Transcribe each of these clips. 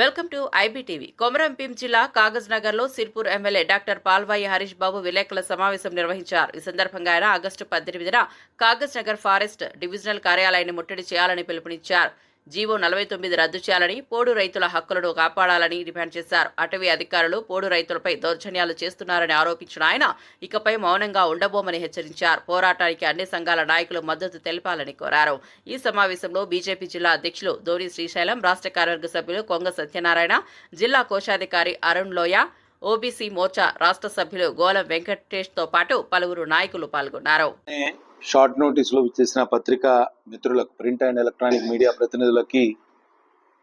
Welcome to IBTV. Komaram Bheem జిల్లా కాగజ్ నగర్లో Sirpur MLA doctor Palvai Harish Babu విలేకరుల సమావేశం నిర్వహించారు. ఈ సందర్భంగా ఆయన ఆగస్టు పద్దెనిమిదిన కాగజ్ నగర్ ఫారెస్ట్ డివిజనల్ కార్యాలయాన్ని ముట్టడి చేయాలని పిలుపునిచ్చారు. జీవో నలభై తొమ్మిది రద్దు చేయాలని పోడు రైతుల హక్కులను కాపాడాలని డిమాండ్ చేశారు. అటవీ అధికారులు పోడు రైతులపై దౌర్జన్యాలు చేస్తున్నారని ఆరోపించిన ఆయన ఇకపై మౌనంగా ఉండబోమని హెచ్చరించారు. పోరాటానికి అన్ని సంఘాల నాయకులు మద్దతు తెలిపాలని కోరారు. ఈ సమావేశంలో బీజేపీ జిల్లా అధ్యక్షులు ధోని శ్రీశైలం రాష్ట్ర కార్యవర్గ సభ్యులు కొంగ సత్యనారాయణ జిల్లా కోశాధికారి అరుణ్ లోయ ఓబీసీ మోర్చా రాష్ట్ర సభ్యులు గోలం వెంకటేష్తో పాటు పలువురు నాయకులు పాల్గొన్నారు. షార్ట్ నోటీసులో ఇచ్చేసిన పత్రికా మిత్రులకు ప్రింట్ అండ్ ఎలక్ట్రానిక్ మీడియా ప్రతినిధులకి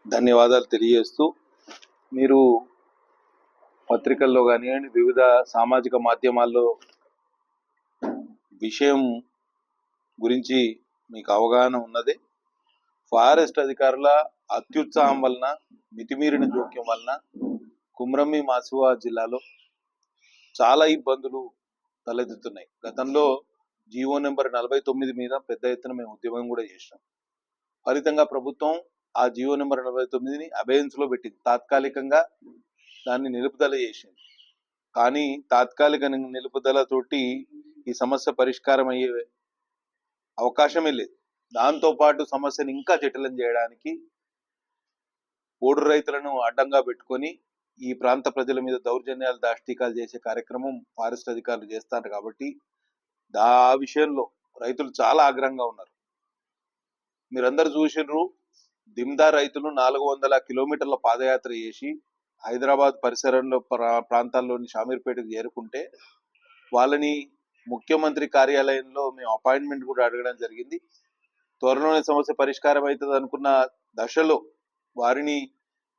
ధన్యవాదాలు తెలియజేస్తూ మీరు పత్రికల్లో కానివ్వండి వివిధ సామాజిక మాధ్యమాల్లో విషయం గురించి మీకు అవగాహన ఉన్నది. ఫారెస్ట్ అధికారుల అత్యుత్సాహం వలన మితిమీరిన జోక్యం వలన కుమ్రమ్మి మాసివా జిల్లాలో చాలా ఇబ్బందులు తలెత్తుతున్నాయి. గతంలో జీవో నెంబర్ నలభై తొమ్మిది మీద పెద్ద ఎత్తున మేము ఉద్యమం కూడా చేసినాం. ఫలితంగా ప్రభుత్వం ఆ జీవో నెంబర్ నలభై తొమ్మిదిని అబేయన్స్లో పెట్టింది. తాత్కాలికంగా దాన్ని నిలుపుదల చేసింది. కానీ తాత్కాలిక నిలుపుదలతోటి ఈ సమస్య పరిష్కారం అయ్యే అవకాశమే లేదు. దాంతో పాటు సమస్యను ఇంకా జటిలం చేయడానికి ఓడు రైతులను అడ్డంగా పెట్టుకొని ఈ ప్రాంత ప్రజల మీద దౌర్జన్యాలు దాష్టీకాలు చేసే కార్యక్రమం ఫారెస్ట్ అధికారులు చేస్తారు కాబట్టి దా విషయంలో రైతులు చాలా ఆగ్రహంగా ఉన్నారు. మీరందరూ చూసినారు దిమ్దా రైతులు నాలుగు వందల కిలోమీటర్ల పాదయాత్ర చేసి హైదరాబాద్ పరిసరంలో ప్రా- ప్రాంతాల్లోని షామీర్పేటకు చేరుకుంటే వాళ్ళని ముఖ్యమంత్రి కార్యాలయంలో మేము అపాయింట్మెంట్ కూడా అడగడం జరిగింది. త్వరలోనే సమస్య పరిష్కారం అవుతుంది అనుకున్న దశలో వారిని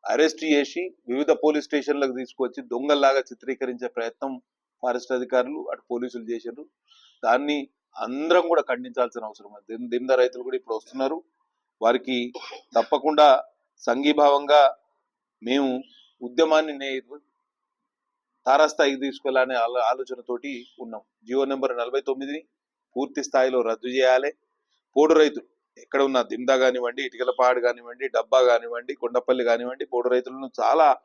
అరెస్ట్ చేసి వివిధ పోలీస్ స్టేషన్లకు తీసుకొచ్చి దొంగల్లాగా చిత్రీకరించే ప్రయత్నం ఫారెస్ట్ అధికారులు అటు పోలీసులు చేశారు దాన్ని అందరం కూడా ఖండించాల్సిన అవసరం ఉంది. దింద రైతులు కూడా ఇప్పుడు వస్తున్నారు. వారికి తప్పకుండా సంఘీభావంగా మేము ఉద్యమాన్ని నే- తారాస్థాయికి తీసుకెళ్ళాలనే ఆలో- ఆలోచనతోటి ఉన్నాం. జియో నెంబర్ నలభై తొమ్మిదిని పూర్తి స్థాయిలో రద్దు చేయాలి. పోడు రైతులు ఎక్కడ ఉన్న దిమ్దా కానివ్వండి ఇటుకలపాడు కానివ్వండి డబ్బా కానివ్వండి కొండపల్లి కానివ్వండి పోడు రైతులను చాలా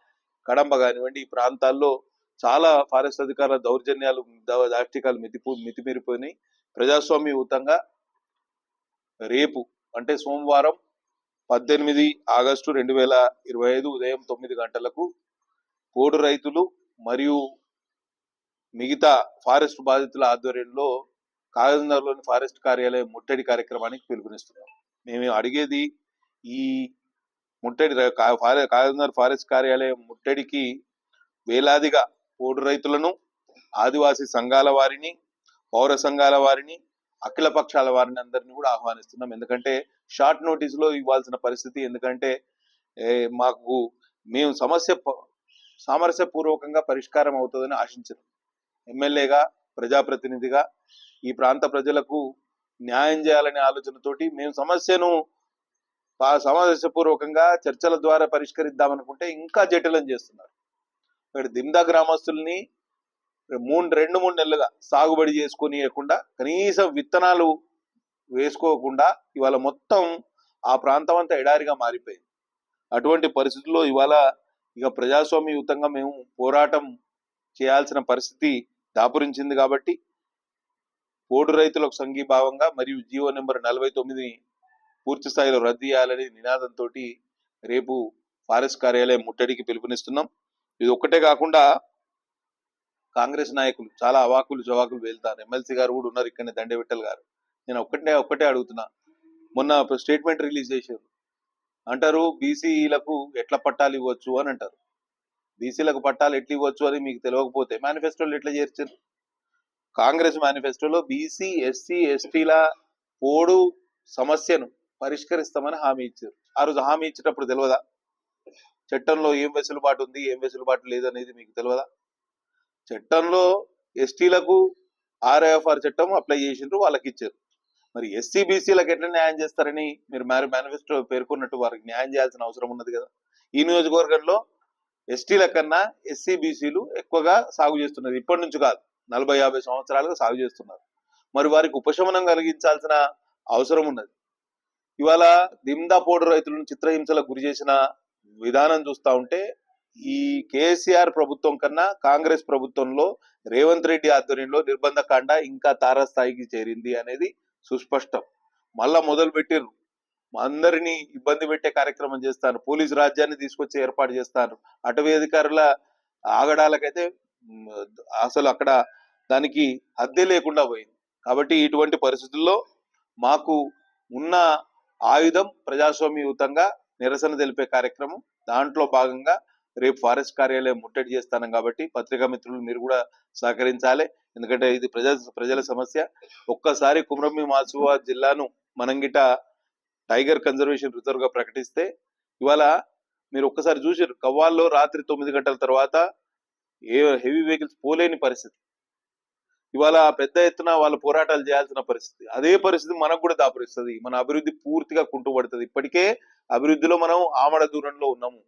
కడంబ కానివ్వండి ఈ ప్రాంతాల్లో చాలా ఫారెస్ట్ అధికారుల దౌర్జన్యాలు దాష్టికాలు మితిపూ మితిమీరిపోయినాయి. ప్రజాస్వామ్యయుతంగా రేపు అంటే సోమవారం పద్దెనిమిది ఆగస్టు రెండు వేల ఇరవై ఐదు ఉదయం తొమ్మిది గంటలకు పోడు రైతులు మరియు మిగతా ఫారెస్ట్ బాధితుల ఆధ్వర్యంలో కాగజనగర్లోని ఫారెస్ట్ కార్యాలయం ముట్టడి కార్యక్రమానికి పిలుపునిస్తున్నాం మేము అడిగేది ఈ ముట్టడి కాగజనగర్ ఫారెస్ట్ కార్యాలయం ముట్టడికి వేలాదిగా పోడు రైతులను ఆదివాసీ సంఘాల వారిని పౌర సంఘాల వారిని అఖిల పక్షాల వారిని అందరినీ కూడా ఆహ్వానిస్తున్నాం. ఎందుకంటే షార్ట్ నోటీసులో ఇవ్వాల్సిన పరిస్థితి ఎందుకంటే మాకు మేము సమస్య సామరస్యపూర్వకంగా పరిష్కారం అవుతుందని ఆశించారు ఎమ్మెల్యేగా ప్రజాప్రతినిధిగా ఈ ప్రాంత ప్రజలకు న్యాయం చేయాలనే ఆలోచనతోటి మేము సమస్యను సమావేశపూర్వకంగా చర్చల ద్వారా పరిష్కరిద్దామనుకుంటే ఇంకా జటిలం చేస్తున్నారు. ఇక్కడ దిమ్దా గ్రామస్తుల్ని మూడు రెండు మూడు నెలలుగా సాగుబడి చేసుకునియకుండా కనీసం విత్తనాలు వేసుకోకుండా ఇవాళ మొత్తం ఆ ప్రాంతం అంతా ఎడారిగా మారిపోయింది. అటువంటి పరిస్థితుల్లో ఇవాళ ఇక ప్రజాస్వామ్యయుతంగా మేము పోరాటం చేయాల్సిన పరిస్థితి దాపురించింది కాబట్టి పోడు రైతులకు సంఘీభావంగా మరియు జీవో నెంబర్ నలభై తొమ్మిది పూర్తి స్థాయిలో రద్దు చేయాలని నినాదంతో రేపు ఫారెస్ట్ కార్యాలయం ముట్టడికి పిలుపునిస్తున్నాం. ఇది ఒక్కటే కాకుండా కాంగ్రెస్ నాయకులు చాలా అవాకులు జవాకులు వెళ్తారు. ఎమ్మెల్సీ గారు కూడా ఉన్నారు ఇక్కడనే దండే గారు. నేను ఒక్కటే ఒక్కటే అడుగుతున్నా. మొన్న స్టేట్మెంట్ రిలీజ్ చేశారు. అంటారు బీసీలకు ఎట్లా పట్టాలు ఇవ్వచ్చు అని అంటారు. బీసీలకు పట్టాలు ఎట్లా ఇవ్వచ్చు అని మీకు తెలియకపోతే మేనిఫెస్టోలో ఎట్లా చేర్చారు? కాంగ్రెస్ మేనిఫెస్టోలో బీసీ ఎస్సీ ఎస్టీల పోడు సమస్యను పరిష్కరిస్తామని హామీ ఇచ్చారు. ఆ రోజు హామీ ఇచ్చేటప్పుడు తెలియదా చట్టంలో ఏం వెసులుబాటు ఉంది ఏం వెసులుబాటు లేదు అనేది మీకు తెలియదా చట్టంలో ఎస్టీలకు ఆర్ఐఎఫ్ఆర్ చట్టం అప్లై చేసిండ్రు వాళ్ళకి ఇచ్చారు మరి ఎస్సీ బీసీలకు ఎట్లా న్యాయం చేస్తారని మీరు మరి మేనిఫెస్టో పేర్కొన్నట్టు వారికి న్యాయం చేయాల్సిన అవసరం ఉన్నది కదా. ఈ నియోజకవర్గంలో ఎస్టీల కన్నా ఎస్సీ బీసీలు ఎక్కువగా సాగు చేస్తున్నారు. ఇప్పటి నుంచి కాదు నలభై యాభై సంవత్సరాలుగా సాగు చేస్తున్నారు. మరి వారికి ఉపశమనం కలిగించాల్సిన అవసరం ఉన్నది. ఇవాళ దిమ్దా పోడు రైతులను చిత్రహింసలకు గురి చేసిన విధానం చూస్తా ఉంటే ఈ కేసీఆర్ ప్రభుత్వం కన్నా కాంగ్రెస్ ప్రభుత్వంలో రేవంత్ రెడ్డి ఆధ్వర్యంలో నిర్బంధ కాండ ఇంకా తారాస్థాయికి చేరింది అనేది సుస్పష్టం. మళ్ళా మొదలు పెట్టిర్రు. అందరినీ ఇబ్బంది పెట్టే కార్యక్రమం చేస్తాను. పోలీసు రాజ్యాన్ని తీసుకొచ్చి ఏర్పాటు చేస్తాను. అటవీ అధికారుల ఆగడాలకైతే అసలు అక్కడ దానికి హద్దే లేకుండా పోయింది. కాబట్టి ఇటువంటి పరిస్థితుల్లో మాకు ఉన్న ఆయుధం ప్రజాస్వామ్యయుతంగా నిరసన తెలిపే కార్యక్రమం. దాంట్లో భాగంగా రేపు ఫారెస్ట్ కార్యాలయం ముట్టడి చేస్తాను కాబట్టి పత్రికా మిత్రులు మీరు కూడా సహకరించాలి. ఎందుకంటే ఇది ప్రజా ప్రజల సమస్య. ఒక్కసారి కుమ్రమి మాసువా జిల్లాను మనంగిట టైగర్ కన్జర్వేషన్ రిజర్వ్గా ప్రకటిస్తే ఇవాళ మీరు ఒక్కసారి చూసారు కవ్వాల్లో రాత్రి తొమ్మిది గంటల తర్వాత ఏ హెవీ వెహికల్స్ పోలేని పరిస్థితి. ఇవాళ పెద్ద ఎత్తున వాళ్ళు పోరాటాలు చేయాల్సిన పరిస్థితి. అదే పరిస్థితి మనకు కూడా దాపరిస్తుంది. మన అభివృద్ధి పూర్తిగా కుంటుపడుతుంది. ఇప్పటికే అభివృద్ధిలో మనం ఆమడ దూరంలో ఉన్నాము.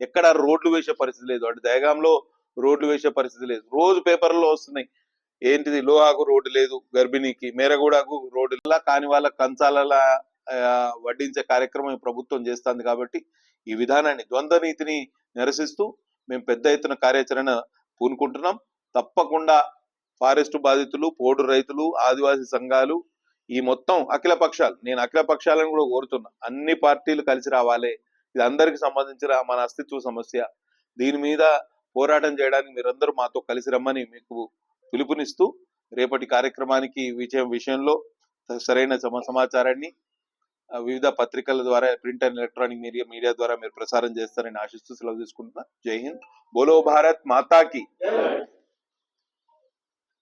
ఎక్కడ రోడ్లు వేసే పరిస్థితి లేదు. అటు దయగాంలో రోడ్లు వేసే పరిస్థితి లేదు. రోజు పేపర్లో వస్తున్నాయి. ఏంటిది? లోహాకు రోడ్డు లేదు. గర్భిణీకి మేరగూడకు రోడ్డు ఇలా కాని వాళ్ళ కంచాలలా వడ్డించే కార్యక్రమం ఈ ప్రభుత్వం చేస్తుంది కాబట్టి ఈ విధానాన్ని ద్వంద్వ నీతిని నిరసిస్తూ మేము పెద్ద ఎత్తున కార్యాచరణ పూనుకుంటున్నాం. తప్పకుండా ఫారెస్ట్ బాధితులు పోడు రైతులు ఆదివాసీ సంఘాలు ఈ మొత్తం అఖిల పక్షాలు. నేను అఖిల పక్షాలను కూడా కోరుతున్నా. అన్ని పార్టీలు కలిసి రావాలి. ఇది అందరికి సంబంధించిన మన అస్తిత్వ సమస్య. దీని మీద పోరాటం చేయడానికి మీరందరూ మాతో కలిసి రమ్మని మీకు పిలుపునిస్తూ రేపటి కార్యక్రమానికి విజయం విషయంలో సరైన సమాచారాన్ని వివిధ పత్రికల ద్వారా print and electronic media media ద్వారా మీరు ప్రసారం చేస్తారని ఆశిస్తూ సెలవు తీసుకుంటున్నా. జై హింద్. బోలో భారత్ మాతాకి.